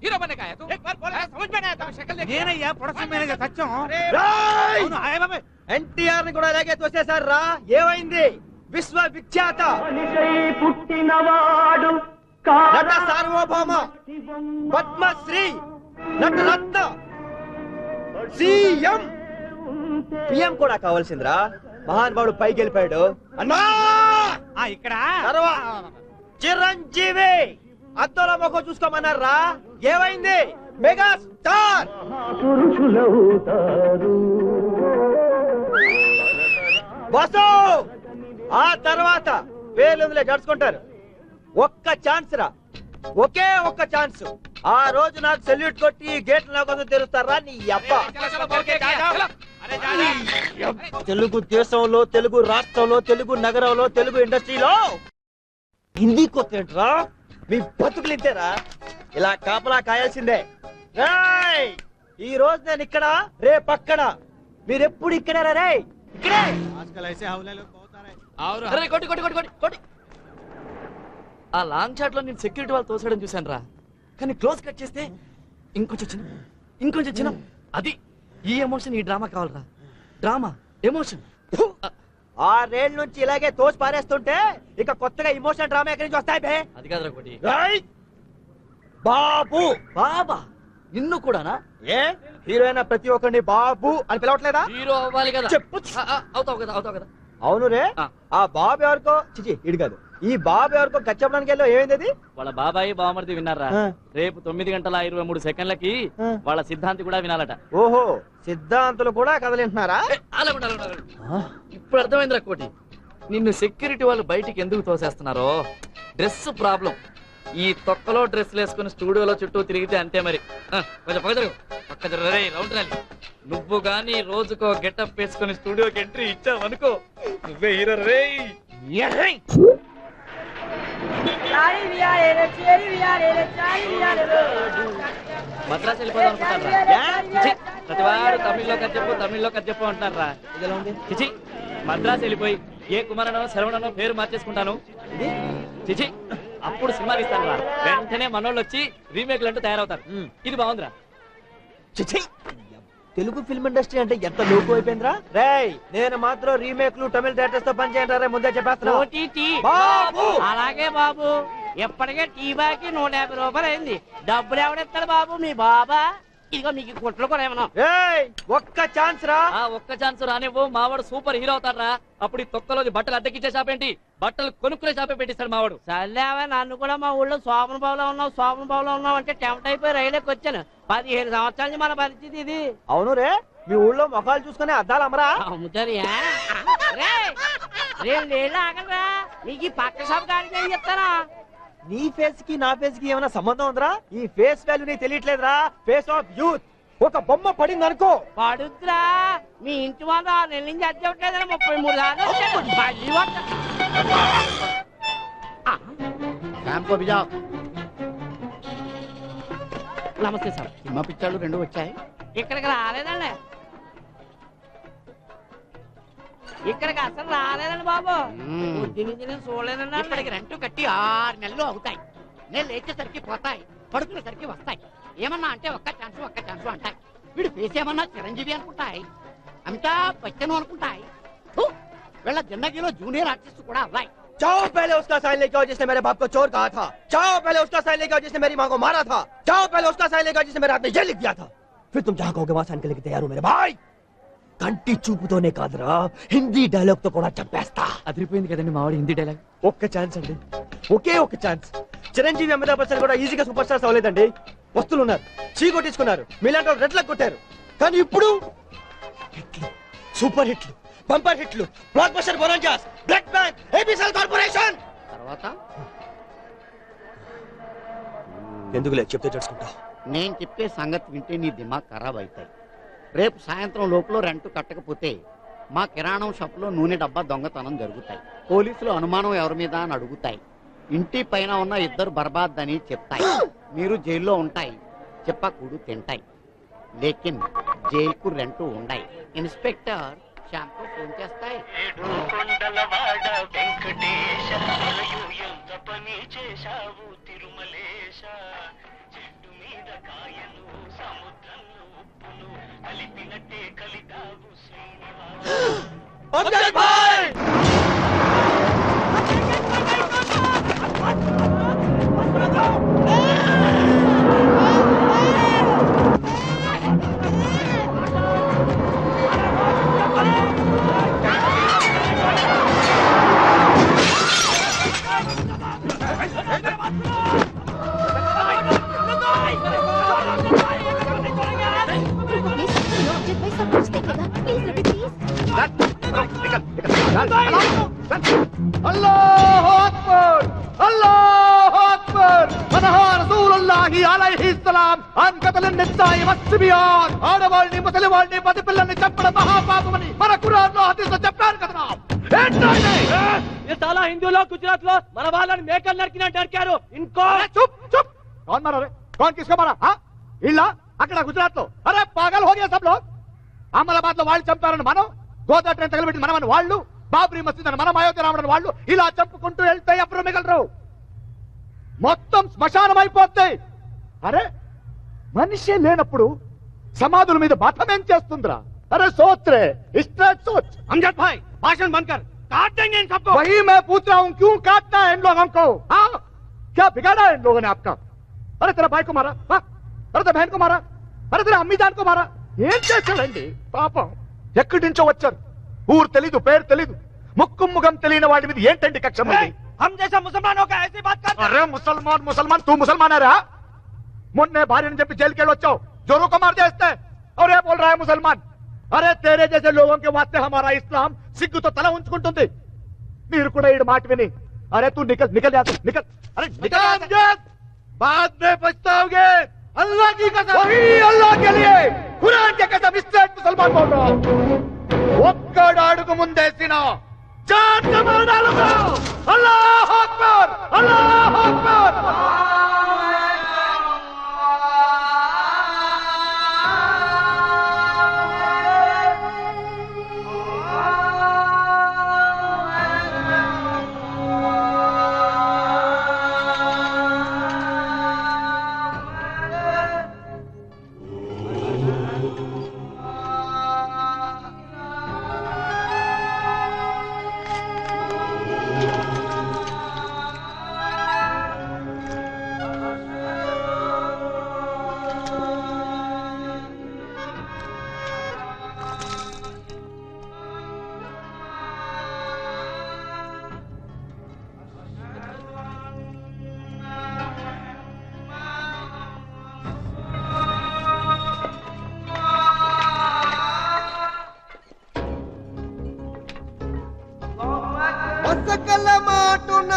है तू एक बार बोल समझ में नहीं आता शक्ल देख నేనయ్యా ప్రొడక్షన్ మేనేజర్ సత్యం రేయ్! అవును ఆయ్ బాబాయ్ ఎన్టీఆర్ ని కూడా ఇలాగే తోసేశారు రా ఏమైంది విశ్వ విఖ్యాత నట సార్వభౌమ పద్మశ్రీ నటరత్న సీఎం పిఎం కూడా కావాల్సిందిరా మహానుభావుడు పైకి వెళ్ళిపోయాడు అన్నా ఆ ఇక్కడ తర్వా చిరంజీవి అద్దంలో మొక్క చూసుకోమన్నారా? ఏమైంది? Mega star! బసు ఆ తర్వాత వేలుందులే నడుచుకుంటారు. ఒక్క ఛాన్స్ రా. ఒకే ఒక్క ఛాన్స్. ఆ రోజు నాకు సెల్యూట్ కొట్టి గేట్ నా కోసం తెరుస్తారా? నీ అబ్బా. తెలుగు దేశంలో తెలుగు రాష్ట్రంలో తెలుగు నగరంలో తెలుగు ఇండస్ట్రీలో. హిందీ కొత్త ఏంట్రా? మీ బతుకులు ఇంతేరా ఇలా కాపలా కాయాల్సిందే! ఈ రోజు నేను ఇక్కడ రేపు అక్కడ. మీరెప్పుడు ఇక్కడే! రే ఇక్కడే కొట్టి కొట్టి కొట్టి కొట్టి కొట్టి. ఆ లాంగ్ షాట్లో నేను సెక్యూరిటీ వాళ్ళు తోసడం చూశాను రా కానీ క్లోజ్ కట్ చేస్తే ఇంకొంచెం చిన్న ఇంకొంచెం చిన్న. అది ఈ ఎమోషన్ ఈ డ్రామా కావాలరా. Drama emotion. ఆరేళ్ళ నుంచి ఇలాగే తోసి పారేస్తుంటే ఇక కొత్తగా ఇమోషన్ డ్రామా ఎక్కడి నుంచి వస్తాయి బే? అది కాదురా కొట్టి రేయ్! బాబు! బాబా! నిన్ను కూడానా? ఏ? హీరోయిన్ ప్రతి ఒక్కరిని బాబు అని పిలవట్లేదా? హీరో అవ్వాలి కదా. చెప్పు. అవుతావు కదా అవుతావు కదా. అవును రే. ఆ. ఆ బాబు ఎవరికో? చిచి ఇడు కాదు. ఈ బాబు ఎవరికో కచ్చపడానికి వెళ్ళో ఏమైంది అది? వాళ్ళ బాబాయి బావమరిది విన్నారా. రేపు తొమ్మిది గంటల ఇరవై మూడు సెకండ్లకి. వాళ్ళ సిద్ధాంతి కూడా వినాలట. ఓహో సిద్ధాంతులు కూడా కదలింటున్నారా. ఇప్పుడు అర్థమైందిరా కోటి. నిన్ను సెక్యూరిటీ వాళ్ళు బయటికి ఎందుకు తోసేస్తున్నారో? డ్రెస్ ప్రాబ్లం ఈ తొక్కలో డ్రెస్లు వేసుకుని స్టూడియోలో చుట్టూ తిరిగితే అంతే మరి. కొంచెం పక్క జరుగు. పక్క జరుగు. రే రౌండ్. ర్యాలీ నువ్వు గాని రోజుకో గెటప్ వేసుకుని స్టూడియోకి ఎంట్రీ ఇచ్చావు అనుకో నువ్వే హీరో రే మద్రాసు వెళ్ళిపోదాం అనుకుంటారా ప్రతి వారు తమిళ్ళో కథ చెప్పు తమిళ్ళో కథ చెప్పు అంటున్నారా ఇదిలా ఉంది? చిచి మద్రాసు వెళ్ళిపోయి ఏ కుమారనో శరవణనో పేరు మార్చేసుకుంటాను. చిచి అప్పుడు సినిమా తీస్తాను రా. వెంటనే మనోళ్ళు వచ్చి రీమేక్లు అంటూ తయారవుతారు. ఇది బాగుందిరా. చిచి తెలుగు ఫిల్మ్ ఇండస్ట్రీ అంటే ఎంత లోకు అయిపోయిందిరా? రేయ్ నేను మాత్రం రీమేక్లు తమిళ డైరెక్టర్స్తో పని చేయండి రే ముందే చెప్పేస్తున్నా. ఓటీటీ బాబు! అలాగే బాబు. ఎప్పటికే టీ బాకి నూట యాభై రూపాయలు అయింది. డబ్బులు ఎవడెత్తాడు బాబు? మీ బాబా. ఇదిగో మీకు కుట్లు కూడా ఏమన్నా? ఒక్క ఛాన్స్ రా. ఆ ఒక్క ఛాన్స్ రానివ్వు మావాడు సూపర్ హీరో అవుతాడ్రా. అప్పుడు ఈ తొక్కలోది బట్టలు అద్దెకిచ్చే షాప్ ఏంటి? బట్టలు కొనుక్కునే షాపే పెట్టిస్తాడు మావాడు సర్లేవా నన్ను కూడా మా ఊళ్ళో శోభన బాబులో ఉన్నావు శోభన బాబులో ఉన్నావు అంటే టెంప్ట్ అయిపోయి రైలుకి వచ్చాను. పదిహేను సంవత్సరాల నుంచి మన పరిస్థితి ఇది. అవును రే మీ ఊళ్ళో మొఖాలు చూసుకునే అద్దాలు అమరా అమ్ముతారియా రెండేళ్ళు ఆగలరా ఈ పక్క షాప్ కాడికి ఏం చెప్తారా నీ ఫేస్కి నా ఫేస్కి ఏమైనా సంబంధం ఉందిరా? ఈ ఫేస్ వాల్యూ నీకు తెలియట్లేదురా. Face of youth. ఒక బొమ్మ పడింది అనుకో. పడుద్రా మీ ఇంటి వాళ్ళు ఆరు నెలల నుంచి అద్దె ముప్పై మూడు నమస్తే సార్. సినిమా పిక్చర్లు రెండు వచ్చాయి. ఇక్కడికి రాలేదండి. ఇక్కడికి అసలు రాలేదండి బాబు. చూడలేదండి ఇప్పటికి రెంట్ కట్టి ఆరు నెలలు అవుతాయి. నేను లేచేసరికి పోతాయి పడుకునేసరికి వస్తాయి. ఏమన్నా అంటే ఒక్క ఛాన్స్ ఒక్క ఛాన్స్ అంటాయి. వీడు ఫేస్ ఏమన్నా చిరంజీవి అనుకుంటాయి అమితాబ్ బచ్చన్ అనుకుంటాయి! వీళ్ళ జిందగీలో జూనియర్ ఆర్టిస్ట్ కూడా అవ్వాయి जाओ पहले उसका साइन लेके आओ जिसने मेरे बाप को चोर कहा था जाओ पहले उसका साइन लेके आओ जिसने मेरी माँ को मारा था जाओ पहले उसका साइन लेके आओ जिसने मेरे हाथ में ये लिख दिया था फिर तुम जहाँ कहोगे वहां साइन करने के तैयार हो मेरे भाई కంటి చూపుతోనే కాదురా హిందీ డైలాగ్ తో కూడా చంపేస్తా అదిరిపోయింది కదండి మావాడు హిందీ డైలాగ్ ఒక్క ఛాన్స్ అండి ఒకే ఒక్క ఛాన్స్ చిరంజీవి అమితాబ్ బచ్చన్ కూడా ఈజీగా సూపర్ స్టార్స్ అవ్వలేదండి వస్తువులు ఉన్నారు చీ కొట్టించుకున్నారు మీలాంటి వాళ్ళు రెడ్లకు కొట్టారు కానీ ఇప్పుడు హిట్లు సూపర్ హిట్లు బంపర్ హిట్లు బ్లాక్ బస్టర్ బొరంజాస్ బ్లాక్ బ్యాంక్ ఏబిసిఎల్ కార్పొరేషన్. తర్వాత? ఎందుకు లేదు? చెప్తే తెలుసుకుంటా. నేను చెప్పే సంగతి వింటే నీ దిమాగ్ ఖరాబ్ అవుతాయి రేపు సాయంత్రం లోపల రెంట్ కట్టకపోతే మా కిరాణం షాపులో నూనె డబ్బా దొంగతనం జరుగుతాయి. పోలీసులు అనుమానం ఎవరి మీద అని అడుగుతాయి. ఇంటి పైన ఉన్న ఇద్దరు బర్బాద్ అని చెప్తాయి. మీరు జైల్లో ఉంటాయి. చెప్పకూడు తింటాయి. లేకిన్ జైలుకు రెంట్ ఉండాయి. ఇన్స్పెక్టర్ షాంపూ ఫోన్ చేస్తాయి ఏడు ఆడవాళ్ళని ముసలి వాళ్ళని పది పిల్లల్ని చంపడం మహాపాపమని మన కురాన్లో హదీస్లో చెప్పారు కదరా చాలా హిందూలో గుజరాత్ లో మన వాళ్ళని మేకలు నరికినట్టు నరికారు ఇంకో చుప్ చుప్ कौन मारा रे कौन किसको मारा हाँ ఇల్లా అక్కడ గుజరాత్ లో అరే పాగల్ హో గయా సబ్ లోగ్ అహ్మదాబాద్ లో వాళ్ళు చంపారని మనం గోదా ట్రైన్ తగలబెట్టి మనమని వాళ్ళు బాబ్రీ మసీద్ అని మనం అయోధ్య రావడం వాళ్ళు ఇలా చంపుకుంటూ వెళ్తే ఎప్పుడు మిగలరు మొత్తం శ్మశానం అయిపోతాయి అరే మనిషి లేనప్పుడు సమాధుల మీద బతం ఏం చేస్తుందిరా అరే సోచ్ రే ఇస్ట్రేట్ సోచ్ अमजद भाई भाषण बंद कर काट देंगे इन सबको वही मैं पूछ रहा हूँ क्यों काटना है इन लोगों को हाँ क्या बिगाड़ा है इन लोगों ने आपका अरे तेरा भाई को मारा हाँ? अरे तेरा बहन को मारा अरे तेरा अम्मी जान को मारा ఏం చేశాడండి పాపం ఎక్కడి నుంచో వచ్చారు ఊరు తెలీదు పేరు తెలీదు ముక్కు ముఖం తెలియని వాడి మీద ఏంటండి కక్ష మీది? हम जैसा मुसलमानों का ऐसी बात कर అరే ముసల్మాన్ ముసల్మాన్ తూ ముసల్మానారా మొన్నే భార్యని చెప్పి జైలుకి వెళ్ళి వచ్చావు జోరు को मार देते और ये बोल रहा है मुसलमान अरे तेरे जैसे लोगों के वास्ते हमारा इस्लाम సిగ్గుతో తల ఉంచుకుంటుంది మీరు కూడా ఈ మాట విని అరే तू निकल निकल जा तू, निकल अरे निकल बाद में पछताओगे अल्लाह की कसम वही अल्लाह के लिए कुरान के कसम स्ट्रेट मुसलमान बोल रहा हूं ఒక్కడు అడుగు ముందేసిన జాన్ కమాడాలుగా అల్లాహ్ అక్బర్ అల్లాహ్ అక్బర్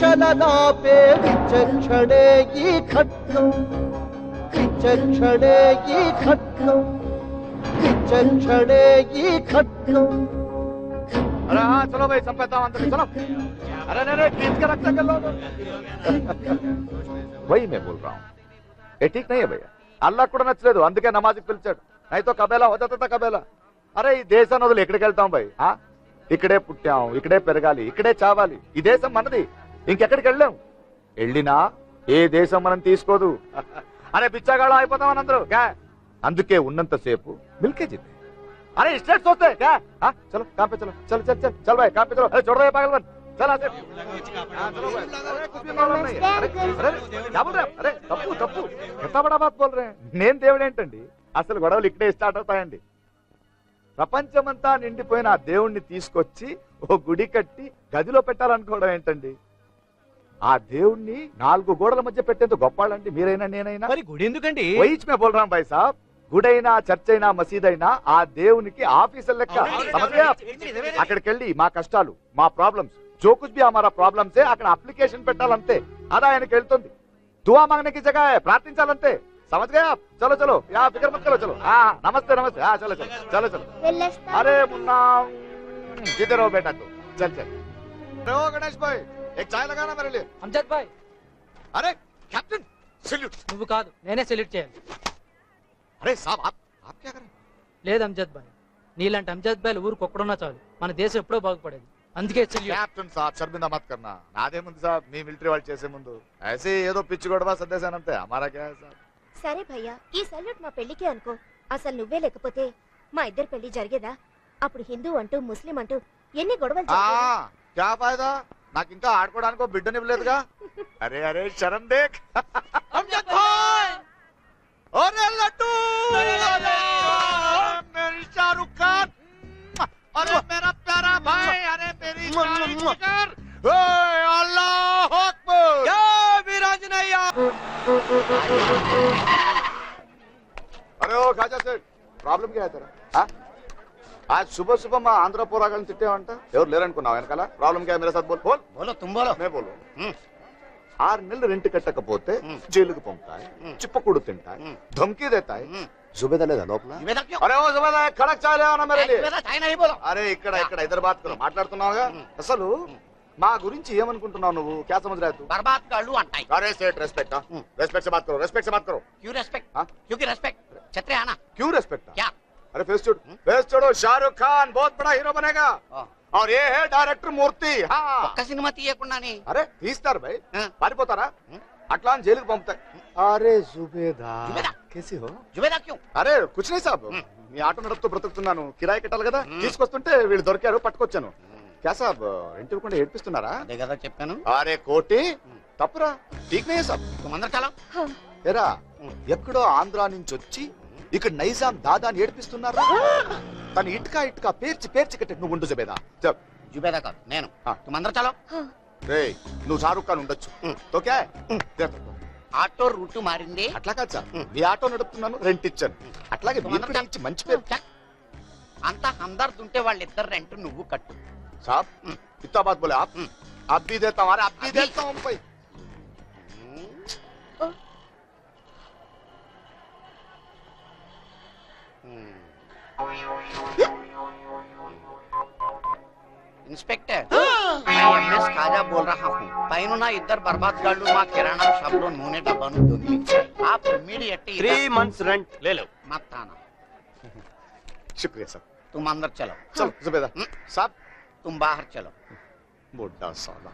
అల్లా ఈ ఖడ్గం ఈ ఖడ్గం ఈ ఖడ్గం కూడా నచ్చలేదు అందుకే నమాజ్కి పిలిచాడు నైతో కబేలా వదత కబేలా అరే ఈ దేశాన్ని వదిలి ఎక్కడికి వెళ్తాం భయ్ ఇక్కడే పుట్టాం ఇక్కడే పెరగాలి ఇక్కడే చావాలి ఈ దేశం మనది ఇంకెక్కడికి వెళ్ళాం? వెళ్ళినా ఏ దేశం మనం తీసుకోదు. అరే పిచ్చాగాళ్ళు అయిపోతామని అందరూ అందుకే ఉన్నంతసేపు మిల్కేజీ అరే ఇష్టం చూస్తే చలో కాపే చలో చల్ చల్ చల్ బాయ్ కాపే అరే చూడరా అరే. తప్పు తప్పు. ఎంతబడాబాద్ బోల్ నేను దేవుడు ఏంటండి? అసలు గొడవలు ఇక్కడే స్టార్ట్ అవుతాయండి. ప్రపంచమంతా నిండిపోయిన ఆ దేవుణ్ణి తీసుకొచ్చి ఓ గుడి కట్టి గదిలో పెట్టాలనుకోవడం ఏంటండి? ఆ దేవుణ్ణి నాలుగు గోడల మధ్య పెట్టేందు గొప్పాళ్ళండి మీరైనా నేనైనా? గుడి ఎందుకండి వహించమే బోల్రాం భాయ్ సాబ్. గుడైనా చర్చ్ అయినా మసీదైనా ఆ దేవునికి ఆఫీసర్ లెక్క. అక్కడికి వెళ్ళి మా కష్టాలు మా ప్రాబ్లమ్స్ జోకుస్ బి అమారా ప్రాబ్లమ్స్ అక్కడ అప్లికేషన్ పెట్టాలంతే. అదా ఆయనకి వెళ్తుంది. దువా మాగనకి జగా ప్రార్థించాలంతే. समझ गए చలో चलो चलो यहाँ फिक्र मत करो चलो हाँ नमस्ते చలో हाँ चलो चलो चलो एक चाय लगाना मेरे लिए అంజద్ భాయ్ अरे कैप्टन सैल्यूट నువ్వు కాదు నేనే సెల్యూట్ చేయాలి अरे साहब आप आप क्या कर रहे हैं లేదు అంజద్ భాయ్ నీలాంటి అంజద్ భాయ్లు ఊరికి ఒక్కడున్నా చాలు మన దేశం ఎప్పుడో బాగుపడేది అందుకే సెల్యూట్ క్యాప్టెన్ సాబ్ షర్మిందా మత్ కర్నా నాదే ముందు సాబ్ మీ మిలిటరీ వాళ్ళు చేసే ముందు ఐసే ఏదో పిచ్చి గొడవ సర్దేశానంతే హమారా క్యా హై సాబ్ సరే భయ్యా ఈ సల్యూట్ మా పెళ్లికే అనుకో అసలు నువ్వే లేకపోతే మా ఇద్దరు పెళ్లి జరిగేదా అప్పుడు హిందూ అంటూ ముస్లిం అంటూ ఎన్ని గొడవలు ఆ జరిగేవి? క్యా ఫాయదా నాకు ఇంకా ఆడుకోవడానికి ఒక బిడ్డనివ్వలేదుగా అరే అరే శరణ్ దేక్ అంజద్ భాయ్ अरे लड्डू अरे मेरी शाहरुख खान अरे मेरा प्यारा भाई अरे मेरी शाही जिगर ओए अल्लाह अकबर अरे ओ खाजा सेठ ప్రాబ్లం क्या है तेरा हाँ? ఆ శుభ శుభ మా ఆంధ్ర పోరాగాలను తిట్టావంట? ఎవరు లేరనుకున్నావు వెనకాల? ప్రాబ్లం క్యా మేరే సాత్ బోల్. బోల్ బోలో తుమ్ బోలో. బోలో ఆరు నెలలు రెంట్ కట్టకపోతే జైలుకు పంపుతాయి చిప్పకూడు తింటాయి ధమ్కీ దేతాయి. లేదా లోపల? అరే ఓ కడక్ అరే ఇక్కడ ఇక్కడ హైదరాబాద్ మాట్లాడుతున్నావుగా? అసలు మా గురించి ఏమనుకుంటున్నావు నువ్వు? క్యా సమజ్ అరే రెస్పెక్ట్ రెస్పెక్ట్ బాత్ बात करो रेस्पेक्ट से बात करो క్యూ రెస్పెక్ట్ अरे फेस छोड़ हम्म। फेस छोड़ो शाहरुख खान बहुत बड़ा हीरो बनेगा और ये है डायरेक्टर मूर्ति हाँ ఒక్క సినిమా తీయకుండానే అరే తీస్తారు భయ్ ఆ. పారిపోతారా హ్మ్. అట్లా అని జైలుకి పంపుతాయి అరే జుబేదా జుబేదా. కేసి హో జుబేదా క్యూ అరే కుచ్ नहीं సాబ్ హ్మ్. మీ ఆటో నడుపుతూ బ్రతుకుతున్నాను కిరాయి కట్టాలి కదా హ్మ్. తీసుకొస్తుంటే వీళ్ళు దొరికారు పట్టుకొచ్చాను క్యా సాబ్ ఇంటి ఇవ్వకుండా ఏడ్పిస్తున్నారా అదే కదా చెప్పాను అరే కోటి హ్మ్. తప్పురా ఠీక్ నే సాబ్ తుమందరు చాలా ఎరా హ్మ్. ఎక్కడో ఆంధ్రా నుంచి వచ్చి ఇక్కడ నైజాం దాదాని ఏడ్పిస్తున్నారా తన ఇటుక ఇటుక పేర్చి పేర్చి కట్టే నువ్వు ఉండు జబేదా చెప్ జుబేదా కాదు నేను ఆ. తుమందరు చాలా రే నువ్వు షారుఖ్ ఖాన్ ఉండొచ్చు హ్మ్. తో క్యా హై? హ్మ్. దే తో. ఆటో రూట్ మారింది అట్లా కాదు సార్ హ్మ్. మీ ఆటో నడుపుతున్నాను రెంట్ ఇచ్చాను అట్లాగే మీరు కూడా ఇచ్చి మంచి పేరు చక్. అంత హందర్ద్ ఉంటే వాళ్ళిద్దరు రెంట్ నువ్వు కట్టు साहब हम्म। कितना बात बोले आप हम्म। आप भी देता हूँ अरे आप भी अभी? देता हूँ भाई इंस्पेक्टर हाँ। मैं एमएस खाजा बोल रहा हूँ पैनु ना इधर बर्बाद कर लू वहाँ किराना सब लोग नूने का बनू दूँगी आप इमीडिएटली थ्री मंथ्स रेंट ले लो। मत आना। शुक्रिया सर। तुम अंदर चलो। चलो हाँ। जुबेदार हम्म। साहब। तुम बाहर चलो। बुढ़ा साला।